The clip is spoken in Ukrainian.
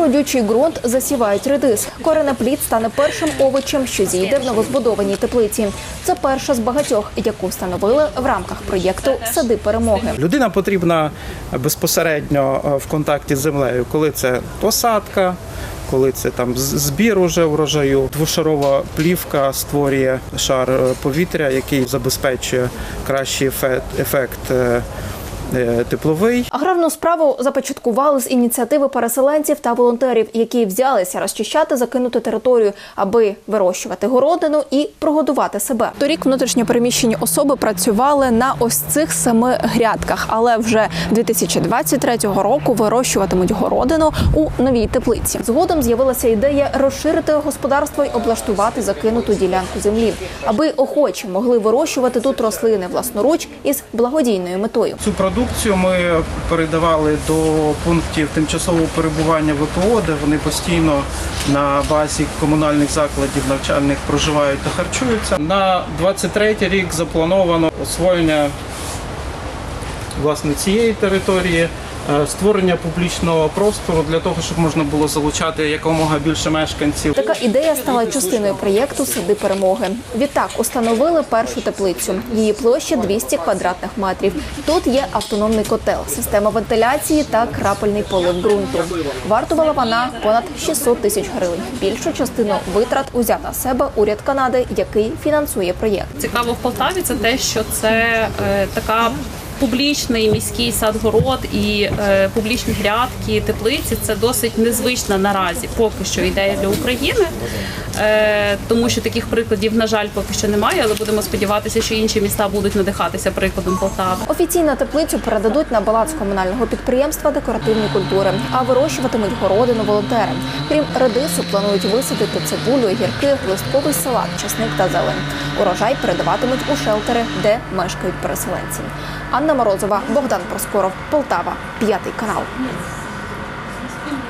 родючий ґрунт засівають редис. Коренеплід стане першим овочем, що зійде в новозбудованій теплиці. Це перша з багатьох, яку встановили в рамках проєкту Сади перемоги. Людина потрібна безпосередньо е, в контакті з землею, коли це посадка, коли це там збір уже врожаю. Двошарова плівка створює шар е, повітря, який забезпечує кращий ефект, е, тепловий. Аграрну справу започаткували з ініціативи переселенців та волонтерів, які взялися розчищати закинуту територію, аби вирощувати городину і прогодувати себе. Торік внутрішньопереміщені особи працювали на ось цих семи грядках, але вже 2023 року вирощуватимуть городину у новій теплиці. Згодом з'явилася ідея розширити господарство й облаштувати закинуту ділянку землі, аби охочі могли вирощувати тут рослини власноруч із благодійною метою. Цю продукцію ми передавали до пунктів тимчасового перебування ВПО, де вони постійно на базі комунальних закладів навчальних проживають та харчуються. На 23 рік заплановано освоєння власне цієї території. Е, Створення публічного простору для того, щоб можна було залучати якомога більше мешканців. Така ідея стала частиною проєкту Сади перемоги. Відтак установили першу теплицю. Її площа 200 квадратних метрів. Тут є автономний котел, система вентиляції та крапельний полив ґрунту. Вартувала вона понад 600 тисяч гривень. Більшу частину витрат узяв на себе уряд Канади, який фінансує проєкт. цікаво в Полтаві, це те, що це е, така. Публічний міський садгород і е, публічні грядки, теплиці це досить незвична наразі поки що ідея для України, е, тому що таких прикладів, на жаль, поки що немає, але будемо сподіватися, що інші міста будуть надихатися прикладом Полтави. Офіційно теплицю передадуть на баланс комунального підприємства декоративні культури, а вирощуватимуть городину волонтери. Крім редису, планують висадити цибулю, гірки, листковий салат, часник та зелень. Урожай передаватимуть у шелтери, де мешкають переселенці. Анна Морозова, Богдан Проскоров, Полтава, п'ятий канал.